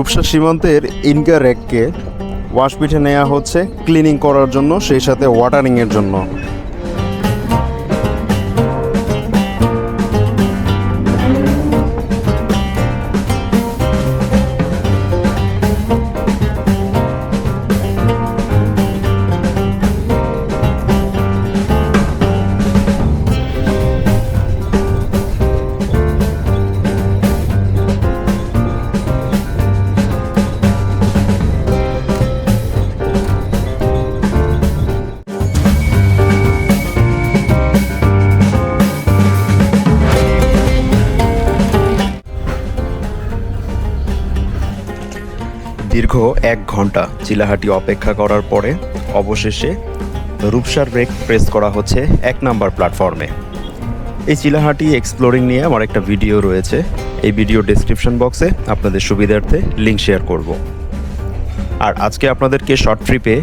রূপসা সীমান্তের ইনকা র্যাককে ওয়াশপিঠে নেওয়া হচ্ছে ক্লিনিং করার জন্য সেই সাথে ওয়াটারিংয়ের জন্য। দীর্ঘ এক ঘণ্টা চিলাহাটি অপেক্ষা করার পরে অবশেষে রূপসার ব্রেক প্রেস করা হচ্ছে এক নাম্বার প্ল্যাটফর্মে। এই চিলাহাটি এক্সপ্লোরিং নিয়ে আমার একটা ভিডিও রয়েছে। এই ভিডিও ডেসক্রিপশন বক্সে আপনাদের সুবিধার্থে লিঙ্ক শেয়ার করব। আর আজকে আপনাদেরকে শর্ট ট্রিপে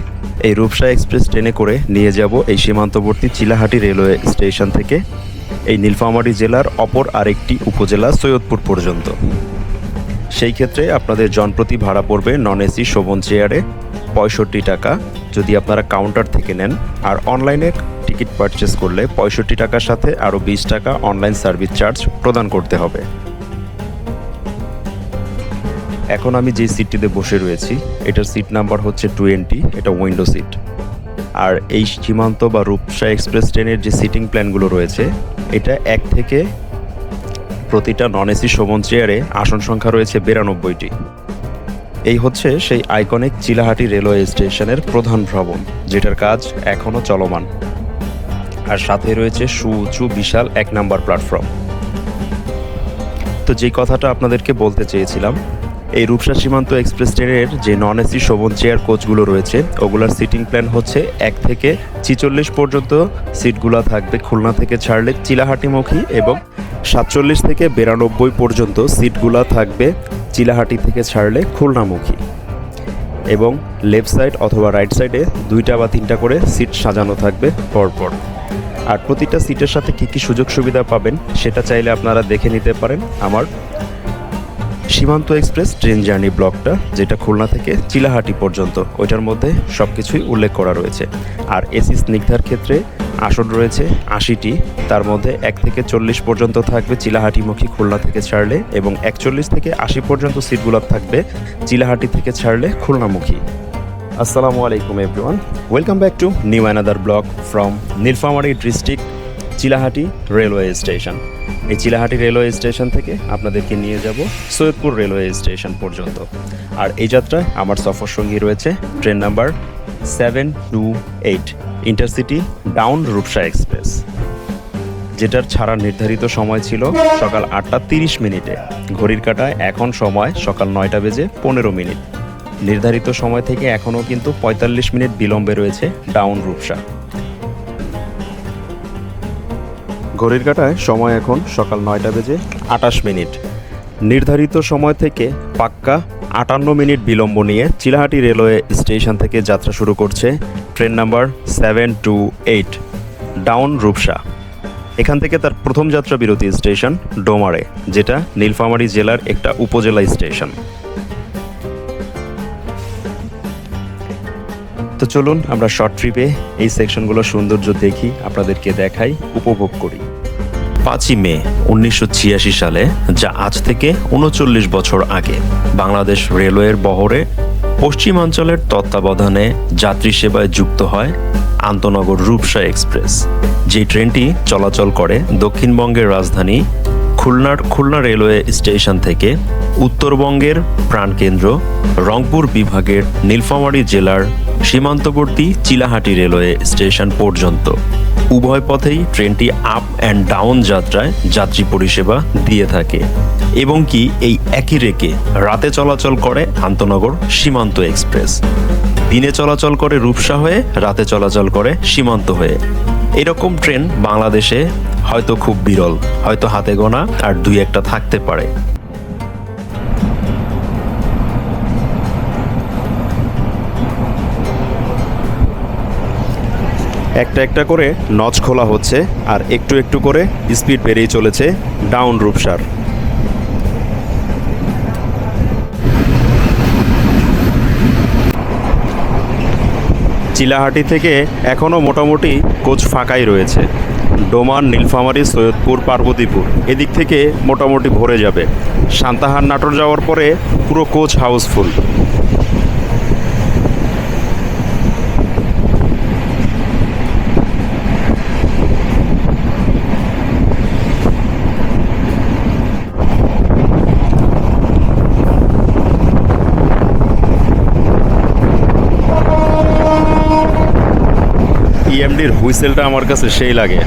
এই রূপসা এক্সপ্রেস ট্রেনে করে নিয়ে যাব এই সীমান্তবর্তী চিলাহাটি রেলওয়ে স্টেশন থেকে। এই নীলফামারী জেলার অপর আরেকটি উপজেলা সৈয়দপুর পর্যন্ত। সেই ক্ষেত্রে আপনাদের জনপ্রতি ভাড়া পড়বে নন এসি শোভন চেয়ারে পঁয়ষট্টি টাকা। যদি আপনারা কাউন্টার থেকে নেন, আর অনলাইনে টিকিট পারচেস করলে পঁয়ষট্টি টাকার সাথে আরও বিশ টাকা অনলাইন সার্ভিস চার্জ প্রদান করতে হবে। এখন আমি যে সিটটিতে বসে রয়েছি, এটার সিট নাম্বার হচ্ছে টোয়েন্টি এটা উইন্ডো সিট আর এই সীমান্ত বা রূপসা এক্সপ্রেস ট্রেনের যে সিটিং প্ল্যানগুলো রয়েছে, এটা এক থেকে প্রতিটা নন এসি শোভন চেয়ারে আসন সংখ্যা রয়েছে বিরানব্বইটি। এই হচ্ছে সেই আইকনিক চিলাহাটি রেলওয়ে স্টেশনের প্রধান ভবন যেটার কাজ এখনও চলমান। আর সাথে রয়েছে সুউঁচু বিশাল এক নাম্বার প্ল্যাটফর্ম তো যেই কথাটা আপনাদেরকে বলতে চেয়েছিলাম, এই রূপসা সীমান্ত এক্সপ্রেস ট্রেনের যে নন এসি শোভন চেয়ার কোচগুলো রয়েছে, ওগুলোর সিটিং প্ল্যান হচ্ছে এক থেকে ছিচল্লিশ পর্যন্ত। সিটগুলো থাকবে খুলনা থেকে ছাড়লে চিলাহাটিমুখী এবং সাতচল্লিশ থেকে বিরানব্বই পর্যন্ত সিটগুলো থাকবে চিলাহাটি থেকে ছাড়লে খুলনামুখী। এবং লেফট সাইড অথবা রাইট সাইডে দুইটা বা তিনটা করে সিট সাজানো থাকবে পরপর। আর প্রতিটা সিটের সাথে কী কী সুযোগ সুবিধা পাবেন সেটা চাইলে আপনারা দেখে নিতে পারেন আমার সীমান্ত এক্সপ্রেস ট্রেন জার্নি ব্লকটা, যেটা খুলনা থেকে চিলাহাটি পর্যন্ত, ওইটার মধ্যে সব কিছুই উল্লেখ করা রয়েছে। আর এসি স্নিগ্ধার ক্ষেত্রে আসন রয়েছে আশিটি, তার মধ্যে এক থেকে চল্লিশ পর্যন্ত থাকবে চিলাহাটিমুখী খুলনা থেকে ছাড়লে এবং একচল্লিশ থেকে আশি পর্যন্ত সিটগুলো থাকবে চিলাহাটি থেকে ছাড়লে খুলনামুখী। আসসালামু আলাইকুম everyone welcome back to new another vlog from Nilphamari district Chilahati railway station. এই চিলাহাটি রেলওয়ে স্টেশন থেকে আপনাদেরকে নিয়ে যাব সৈয়দপুর রেলওয়ে স্টেশন পর্যন্ত। আর এই যাত্রায় আমার সফর সঙ্গী রয়েছে train number seven two eight, intercity down Rupsha express. যেটার ছাড়া নির্ধারিত সময় ছিল সকাল আটটা তিরিশ মিনিটে। ঘড়ির কাটায় এখন সময় সকাল নয়টা বেজে পনেরো মিনিট। নির্ধারিত সময় থেকে এখনও কিন্তু পঁয়তাল্লিশ মিনিট বিলম্বে রয়েছে ডাউন রূপসা। ঘড়ির কাটায় সময় এখন সকাল নয়টা বেজে আটাশ মিনিট। নির্ধারিত সময় থেকে পাক্কা আটান্ন মিনিট বিলম্ব নিয়ে চিলাহাটি রেলওয়ে স্টেশন থেকে যাত্রা শুরু করছে train number seven two eight, down Rupsha. এখান থেকে তার প্রথম যাত্রা বিরতি স্টেশন ডোমারে, যেটা নীলফামারী জেলার একটা উপজেলা স্টেশন। চলুন, আমরা শর্ট ট্রিপে এই সেকশনগুলো সৌন্দর্য দেখি, আপনাদেরকে দেখাই, উপভোগ করি। পাঁচই মে উনিশশো ছিয়াশি সালে, যা আজ থেকে উনচল্লিশ বছর আগে, বাংলাদেশ রেলওয়ের বহরে পশ্চিমাঞ্চলের তত্ত্বাবধানে যাত্রী সেবায় যুক্ত হয় আন্তনগর রূপসা এক্সপ্রেস। যে ট্রেনটি চলাচল করে দক্ষিণবঙ্গের রাজধানী খুলনার খুলনা রেলওয়ে স্টেশন থেকে উত্তরবঙ্গের প্রাণকেন্দ্র রংপুর বিভাগের নীলফামারী জেলার সীমান্তবর্তী চিলাহাটি রেলওয়ে স্টেশন পর্যন্ত। উভয় পথেই ট্রেনটি আপ অ্যান্ড ডাউন যাত্রায় যাত্রী পরিষেবা দিয়ে থাকে এবং কি এই একই রেকে রাতে চলাচল করে আন্তনগর সীমান্ত এক্সপ্রেস। দিনে চলাচল করে রূপসা হয়ে রাতে চলাচল করে সীমান্ত হয়ে। এরকম ট্রেন বাংলাদেশে হয়তো খুব বিরল, হয়তো হাতে গোনা আর দুই একটা থাকতে পারে। একটা একটা করে নচ খোলা হচ্ছে আর একটু একটু করে স্পিড বেড়েই চলেছে ডাউন রূপসার। চিলাহাটি থেকে এখনও মোটামুটি কোচ ফাঁকাই রয়েছে। ডোমান, নীলফামারি, সৈয়দপুর, পার্বতীপুর। এদিক থেকে মোটামুটি ভরে যাবে। সান্তাহার নাটোর যাওয়ার পরে পুরো কোচ হাউসফুল। ইএমডির হুইসেলটা আমার কাছে সেই লাগে।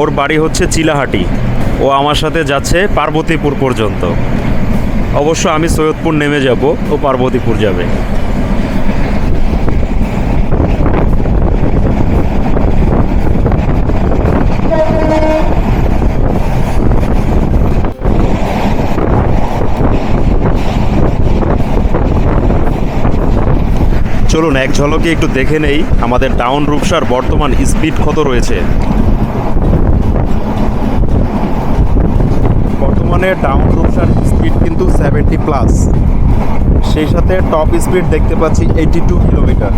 ওর বাড়ি হচ্ছে চিলাহাটি। ও আমার সাথে যাচ্ছে পার্বতীপুর পর্যন্ত। অবশ্য আমি সৈয়দপুর নেমে যাব, ও পার্বতীপুর যাবে। চলুন, এক ঝলকে একটু দেখে নেই আমাদের ডাউন রূপসার বর্তমান স্পিড কত রয়েছে। বর্তমানে ডাউন রূপসার স্পিড কিন্তু সেভেন্টি প্লাস। সেই সাথে টপ স্পিড দেখতে পাচ্ছি এইটি টু কিলোমিটার।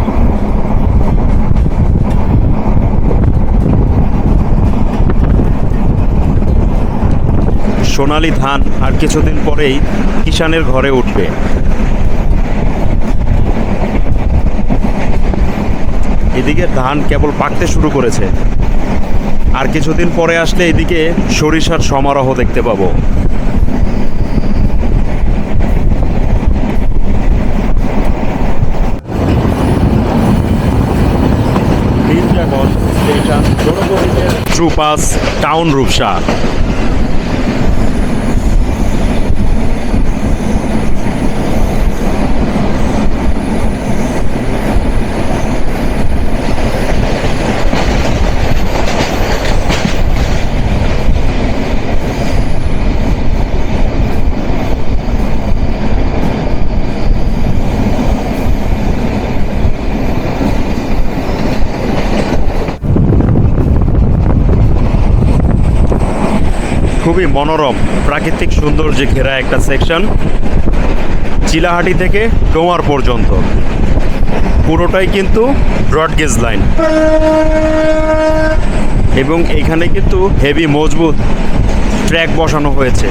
সোনালি ধান আর কিছুদিন পরেই কিষানের ঘরে উঠবে। এদিকে ধান কেবল পাকতে শুরু করেছে। আর কিছুদিন পরে আসলে এদিকে সরিষার সমারোহ দেখতে পাবো। ট্রুপাস টাউন রূপসা। খুবই মনোরম, প্রাকৃতিক সৌন্দর্যে ঘেরা একটা সেকশন চিলাহাটি থেকে ডোমার পর্যন্ত। পুরোটাই কিন্তু ব্রডগেজ লাইন। এবং এখানে কিন্তু হেভি মজবুত ট্র্যাক বসানো হয়েছে।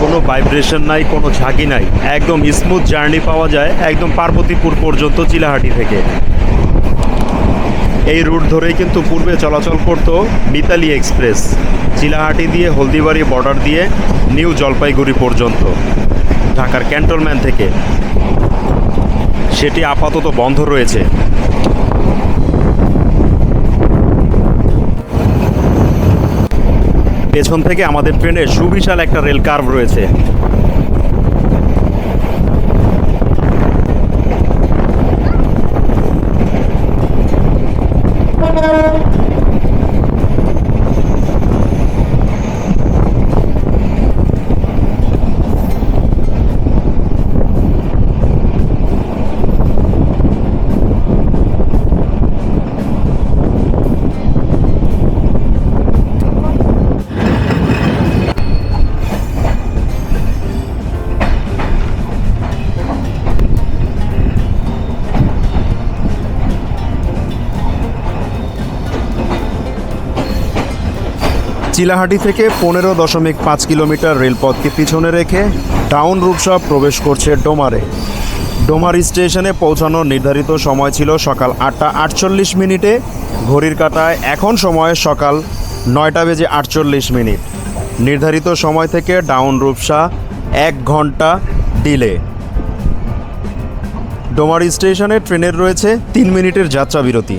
কোনো ভাইব্রেশন নাই, কোনো ঝাঁকি নাই। একদম স্মুথ জার্নি পাওয়া যায়, একদম পার্বতীপুর পর্যন্ত চিলাহাটি থেকে। এই রুট ধরেই কিন্তু পূর্বে চলাচল করত মিতালি এক্সপ্রেস, চিলাহাটি দিয়ে হলদিবাড়ি বর্ডার দিয়ে নিউ জলপাইগুড়ি পর্যন্ত, ঢাকার ক্যান্টনম্যান থেকে। সেটি আপাতত বন্ধ রয়েছে। পেছন থেকে আমাদের ট্রেনে সুবিশাল একটা রেল কার্ভ রয়েছে। চিলাহাটি থেকে পনেরো দশমিক পাঁচ কিলোমিটার রেলপথকে পিছনে রেখে টাউন রূপসা প্রবেশ করছে ডোমারে। ডোমার স্টেশনে পৌঁছানোর নির্ধারিত সময় ছিল সকাল আটটা আটচল্লিশ মিনিটে। ঘড়ির কাঁটায় এখন সময় সকাল নয়টা বেজে আটচল্লিশ মিনিট। নির্ধারিত সময় থেকে ডাউন রূপসা এক ঘণ্টা ডিলে। ডোমার স্টেশনে ট্রেনের রয়েছে তিন মিনিটের যাত্রা বিরতি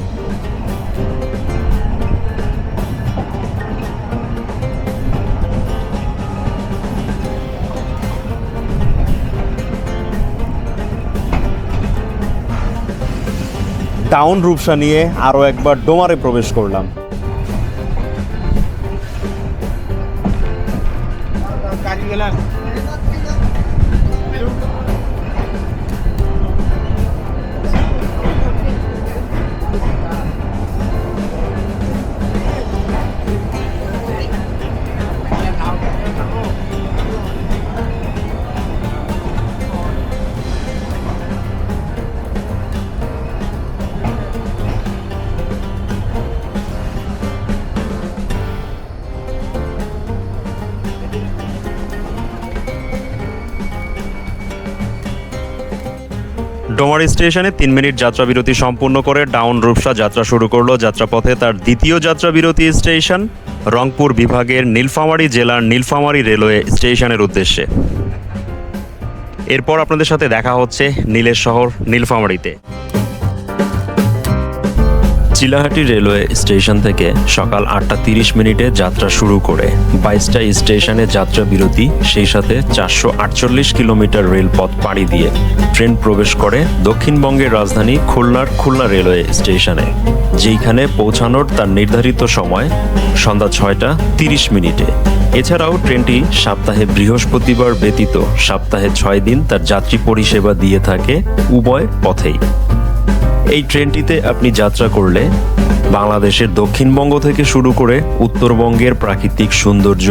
টাউন রূপসা নিয়ে আরও একবার ডোমারে প্রবেশ করলাম। ডোমার স্টেশনে তিন মিনিট যাত্রা বিরতি সম্পূর্ণ করে ডাউন রূপসা যাত্রা শুরু করল যাত্রাপথে তার দ্বিতীয় যাত্রা বিরতি স্টেশন, রংপুর বিভাগের নীলফামারী জেলার নীলফামারী রেলওয়ে স্টেশনের উদ্দেশ্যে। এরপর আপনাদের সাথে দেখা হচ্ছে নীলের শহর নীলফামারীতে। চিলাহাটি রেলওয়ে স্টেশন থেকে সকাল আটটা তিরিশ মিনিটে যাত্রা শুরু করে বাইশটা স্টেশনে যাত্রা বিরতি, সেই সাথে চারশো আটচল্লিশ কিলোমিটার রেলপথ পাড়ি দিয়ে ট্রেন প্রবেশ করে দক্ষিণবঙ্গের রাজধানী খুলনার খুলনা রেলওয়ে স্টেশনে, যেইখানে পৌঁছানোর তার নির্ধারিত সময় সন্ধ্যা ছয়টা তিরিশ মিনিটে। এছাড়াও ট্রেনটি সপ্তাহে বৃহস্পতিবার ব্যতীত সপ্তাহে ছয় দিন তার যাত্রী পরিষেবা দিয়ে থাকে উভয় পথেই। এই ট্রেনটিতে আপনি যাত্রা করলে বাংলাদেশের দক্ষিণবঙ্গ থেকে শুরু করে উত্তরবঙ্গের প্রাকৃতিক সৌন্দর্য,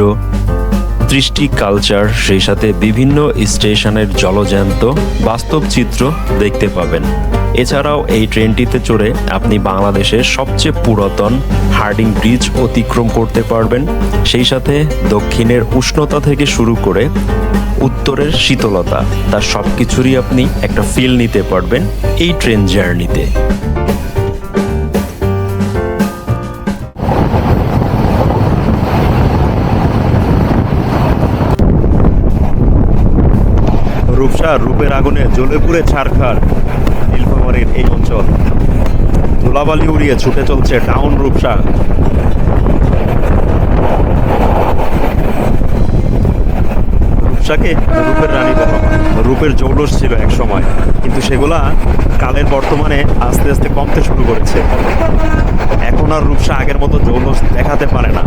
দৃষ্টি কালচার, সেই সাথে বিভিন্ন স্টেশনের জলজ্যান্ত বাস্তব চিত্র দেখতে পাবেন। এছাড়াও এই ট্রেনটিতে চড়ে আপনি বাংলাদেশের সবচেয়ে পুরাতন হার্ডিং ব্রিজ অতিক্রম করতে পারবেন। সেই সাথে দক্ষিণের উষ্ণতা থেকে শুরু করে উত্তরের শীতলতা, তার সব কিছুরই আপনি একটা ফিল নিতে পারবেন এই ট্রেন জার্নিতে রূপসা, রূপের আগুনে জ্বলে পুড়ে ছারখার, নীলফামারীর এই অঞ্চল। ধুলাবালি উড়িয়ে ছুটে চলছে টাউন রূপসা। রূপসাকে রূপের রানী বলা হয়। রূপের জৌলস ছিল এক সময়, কিন্তু সেগুলা কালের বর্তমানে আস্তে আস্তে কমতে শুরু করেছে এখন আর রূপসা আগের মতো জৌলস দেখাতে পারে না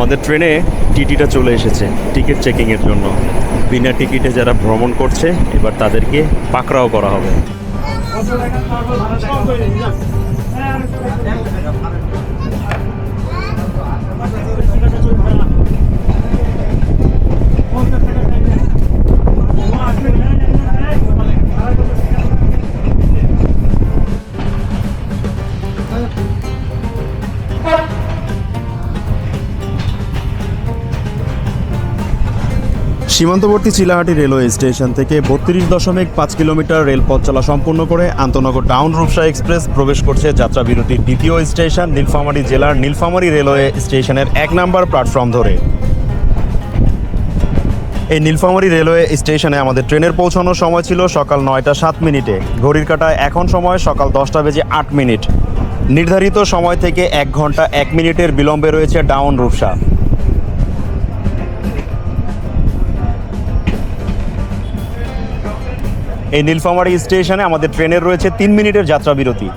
আমাদের ট্রেনে টিটিটা চলে এসেছে টিকিট চেকিংয়ের জন্য। বিনা টিকিটে যারা ভ্রমণ করছে, এবার তাদেরকে পাকড়াও করা হবে। সীমান্তবর্তী চিলাহাটি রেলওয়ে স্টেশন থেকে বত্রিশ দশমিক পাঁচ কিলোমিটার রেলপথ চলা সম্পূর্ণ করে আন্তনগর টাউন রূপসা এক্সপ্রেস প্রবেশ করছে যাত্রা বিরতির দ্বিতীয় স্টেশন, নীলফামারী জেলার নীলফামারী রেলওয়ে স্টেশনের এক নম্বর প্ল্যাটফর্ম ধরে। এই নীলফামারী রেলওয়ে স্টেশনে আমাদের ট্রেনের পৌঁছানোর সময় ছিল সকাল নয়টা সাত মিনিটে। ঘড়ির কাঁটায় এখন সময় সকাল দশটা বেজে আট মিনিট। নির্ধারিত সময় থেকে এক ঘণ্টা এক মিনিটের বিলম্বে রয়েছে ডাউন রূপসা। এই নীলফামারী স্টেশনে আমাদের ট্রেনের রয়েছে তিন মিনিটের যাত্রা বিরতি।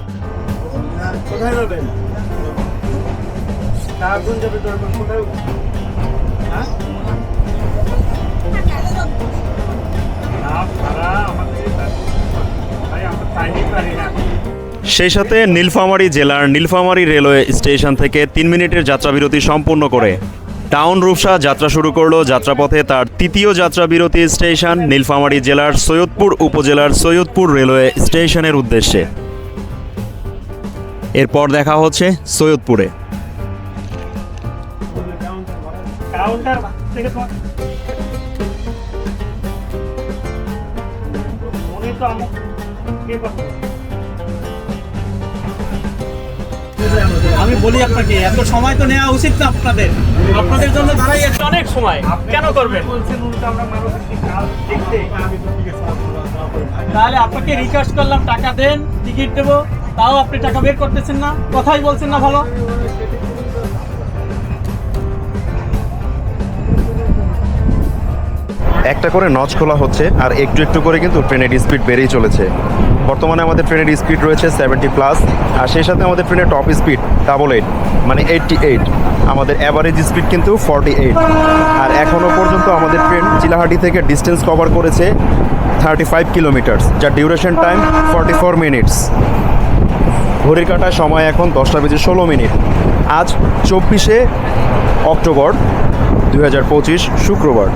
সেই সাথে নীলফামারী জেলার নীলফামারী রেলওয়ে স্টেশন থেকে তিন মিনিটের যাত্রা বিরতি সম্পূর্ণ করে। টাউন রূপসা যাত্রা শুরু করল। যাত্রাপথে তার তৃতীয় যাত্রা বিরতি স্টেশন, নীলফামারী জেলার সৈয়দপুর উপজেলার সৈয়দপুর রেলওয়ে স্টেশনের উদ্দেশ্যে। এরপর দেখা হচ্ছে সৈয়দপুরে। থেকে আমি বলি আপনাকে এত সময় তো নেওয়া উচিত না আপনাদের। আপনাদের জন্য দাঁড়াই অনেক সময়। কেন করবেন? তাহলে আপনাকে রিকোয়েস্ট করলাম টাকা দেন টিকিট দেবো তাও আপনি টাকা বের করতেছেন না কথাই বলছেন না ভালো। একটা করে নচ খোলা হচ্ছে আর একটু একটু করে কিন্তু ট্রেনের স্পিড বেড়েই চলেছে। বর্তমানে আমাদের ট্রেনের স্পিড রয়েছে সেভেন্টি প্লাস আর সেই সাথে আমাদের ট্রেনের টপ স্পিড ডাবল এইট মানে এইটটি এইট আমাদের অ্যাভারেজ স্পিড কিন্তু ফর্টি এইট আর এখনও পর্যন্ত আমাদের ট্রেন চিলাহাটি থেকে ডিস্টেন্স কভার করেছে থার্টি ফাইভ কিলোমিটার্স যার duration time forty four minutes ঘড়ির কাটায় সময় এখন দশটা বেজে ষোলো মিনিট। আজ চব্বিশে অক্টোবর দু হাজার পঁচিশ শুক্রবার।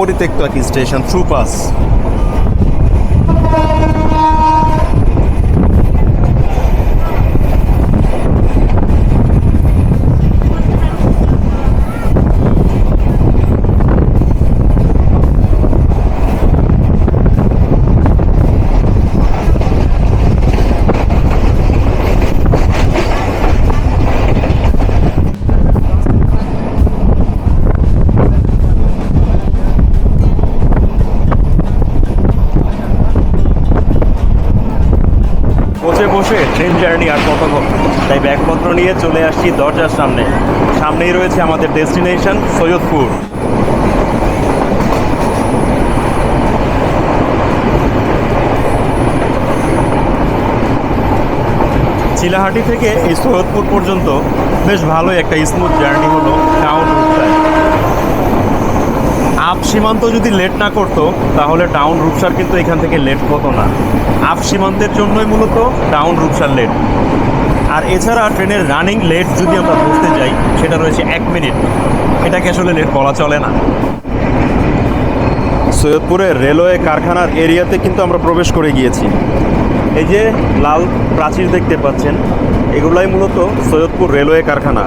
অপরিত্যক্ত একটি স্টেশন থ্রু তাই ব্যাগপত্র নিয়ে চলে আসছি দরজার সামনে। সামনেই রয়েছে আমাদের ডেস্টিনেশন, সৈয়দপুর। চিলাহাটি থেকে এই সৈয়দপুর পর্যন্ত বেশ ভালোই একটা স্মুথ জার্নি হলো টাউন রুটটায় আপ সীমান্ত যদি লেট না করতো, তাহলে ডাউন রূপসার কিন্তু এখান থেকে লেট হতো না। আপ সীমান্তের জন্যই মূলত ডাউন রূপসার লেট আর এছাড়া ট্রেনের রানিং লেট যদি আমরা বুঝতে যাই, সেটা রয়েছে এক মিনিট। এটাকে আসলে লেট বলা চলে না। সৈয়দপুরে রেলওয়ে কারখানার এরিয়াতে কিন্তু আমরা প্রবেশ করে গিয়েছি। এই যে লাল প্রাচীর দেখতে পাচ্ছেন, এগুলাই মূলত সৈয়দপুর রেলওয়ে কারখানা।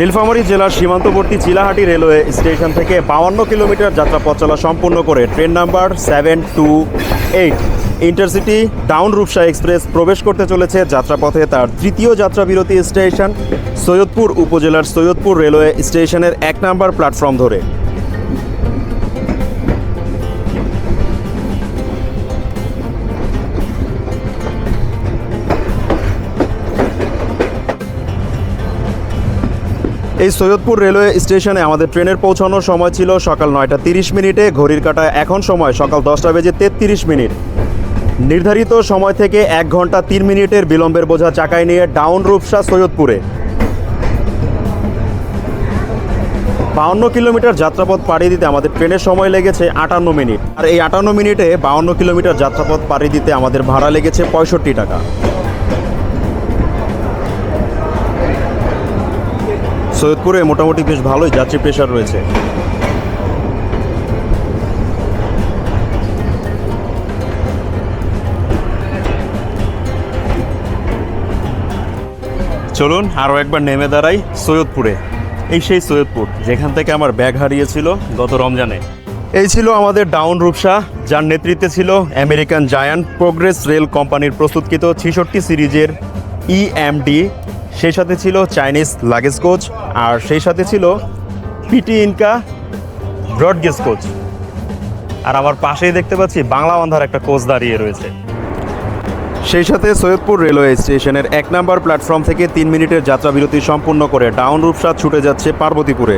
নীলফামারী জেলার সীমান্তবর্তী চিলাহাটি রেলওয়ে স্টেশন থেকে বাউান্ন কিলোমিটার যাত্রাপথ চলা সম্পূর্ণ করে train number seven two eight. Intercity, down Rupsa express প্রবেশ করতে চলেছে যাত্রাপথে তার তৃতীয় যাত্রা বিরতি স্টেশন, সৈয়দপুর উপজেলার সৈয়দপুর রেলওয়ে স্টেশনের এক নম্বর প্ল্যাটফর্ম ধরে। এই সৈয়দপুর রেলওয়ে স্টেশনে আমাদের ট্রেনের পৌঁছানোর সময় ছিল সকাল নয়টা তিরিশ মিনিটে, ঘড়ির কাটায় এখন সময় সকাল দশটা বেজে তেত্রিশ মিনিট। নির্ধারিত সময় থেকে এক ঘণ্টা তিন মিনিটের বিলম্বের বোঝা চাকায় নিয়ে ডাউন রূপসা সৈয়দপুরে। বাউন্ন কিলোমিটার যাত্রাপথ পাড়ি দিতে আমাদের ট্রেনের সময় লেগেছে আটান্ন মিনিট। আর এই আটান্ন মিনিটে বাউন্ন কিলোমিটার যাত্রাপথ পাড়ি দিতে আমাদের ভাড়া লেগেছে পঁয়ষট্টি টাকা। সৈয়দপুরে মোটামুটি বেশ ভালোই যাত্রী প্রেশার রয়েছে। চলুন আরও একবার নেমে দাঁড়াই সৈয়দপুরে। এই সেই সৈয়দপুর, যেখান থেকে আমার ব্যাগ হারিয়েছিল গত রমজানে। এই ছিল আমাদের ডাউন রূপসা, যার নেতৃত্বে ছিল আমেরিকান জায়ান্ট প্রোগ্রেস রেল কোম্পানির প্রস্তুতকৃত ছিষট্টি সিরিজের ইএমডি সেই সাথে ছিল চাইনিজ লাগেজ কোচ, আর সেই সাথে ছিল PT INKA broad gauge coach. আর আমার পাশেই দেখতে পাচ্ছি বাংলা বান্ধার একটা কোচ দাঁড়িয়ে রয়েছে। সেই সাথে সৈয়দপুর রেলওয়ে স্টেশনের এক নম্বর প্ল্যাটফর্ম থেকে তিন মিনিটের যাত্রা বিরতি সম্পূর্ণ করে ডাউন রূপসা ছুটে যাচ্ছে পার্বতীপুরে।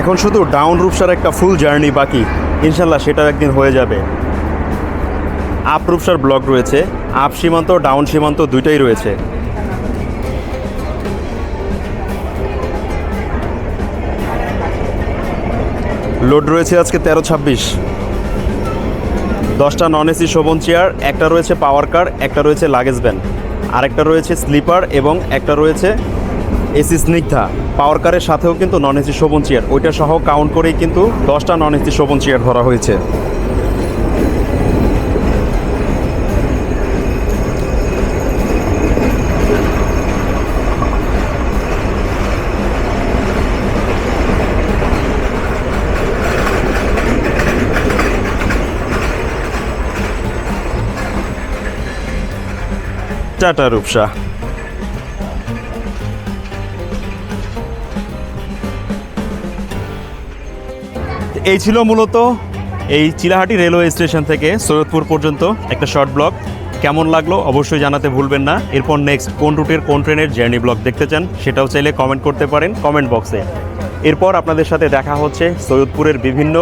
এখন শুধু ডাউন রূপসার একটা ফুল জার্নি বাকি। ইনশাল্লাহ সেটাও একদিন হয়ে যাবে। আপ রূপসার ব্লক রয়েছে আপ সীমান্ত ডাউন সীমান্ত দুইটাই রয়েছে। লোড রয়েছে আজকে তেরো ছাব্বিশ। দশটা নন এসি শোভন চেয়ার একটা রয়েছে পাওয়ার কার একটা রয়েছে লাগেজ ভ্যান আরেকটা রয়েছে স্লিপার এবং একটা রয়েছে এসি স্নিগ্ধা পাওয়ার কারের সাথেও কিন্তু নন এসি শোভন চেয়ার ওইটা সহ কাউন্ট করেই কিন্তু দশটা নন এসি শোভন চেয়ার ধরা হয়েছে। টাটা রূপসা। এই ছিল মূলত এই চিলাহাটি রেলওয়ে স্টেশন থেকে সৈয়দপুর পর্যন্ত একটা শর্ট ব্লগ। কেমন লাগল অবশ্যই জানাতে ভুলবেন না। এরপর নেক্সট কোন রুটের, কোন ট্রেনের জার্নি ব্লগ দেখতে চান সেটাও চাইলে কমেন্ট করতে পারেন কমেন্ট বক্সে এরপর আপনাদের সাথে দেখা হচ্ছে সৈয়দপুরের বিভিন্ন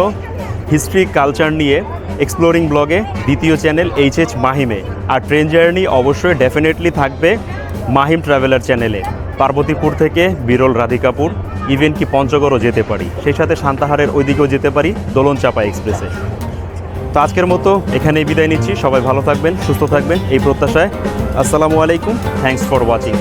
হিস্ট্রি কালচার নিয়ে এক্সপ্লোরিং ব্লগে দ্বিতীয় চ্যানেল এইচ এইচ মাহিমে আর ট্রেন জার্নি অবশ্যই ডেফিনেটলি থাকবে মাহিম ট্রাভেলার চ্যানেলে পার্বতীপুর থেকে বিরল রাধিকাপুর। ইভেন কি পঞ্চগড়ও যেতে পারি। সেই সাথে সান্তাহারের ওইদিকেও যেতে পারি দোলন চাপা এক্সপ্রেসে। তো আজকের মতো এখানেই বিদায় নিচ্ছি, সবাই ভালো থাকবেন, সুস্থ থাকবেন, এই প্রত্যাশায়। আসসালামু আলাইকুম থ্যাংকস ফর ওয়াচিং।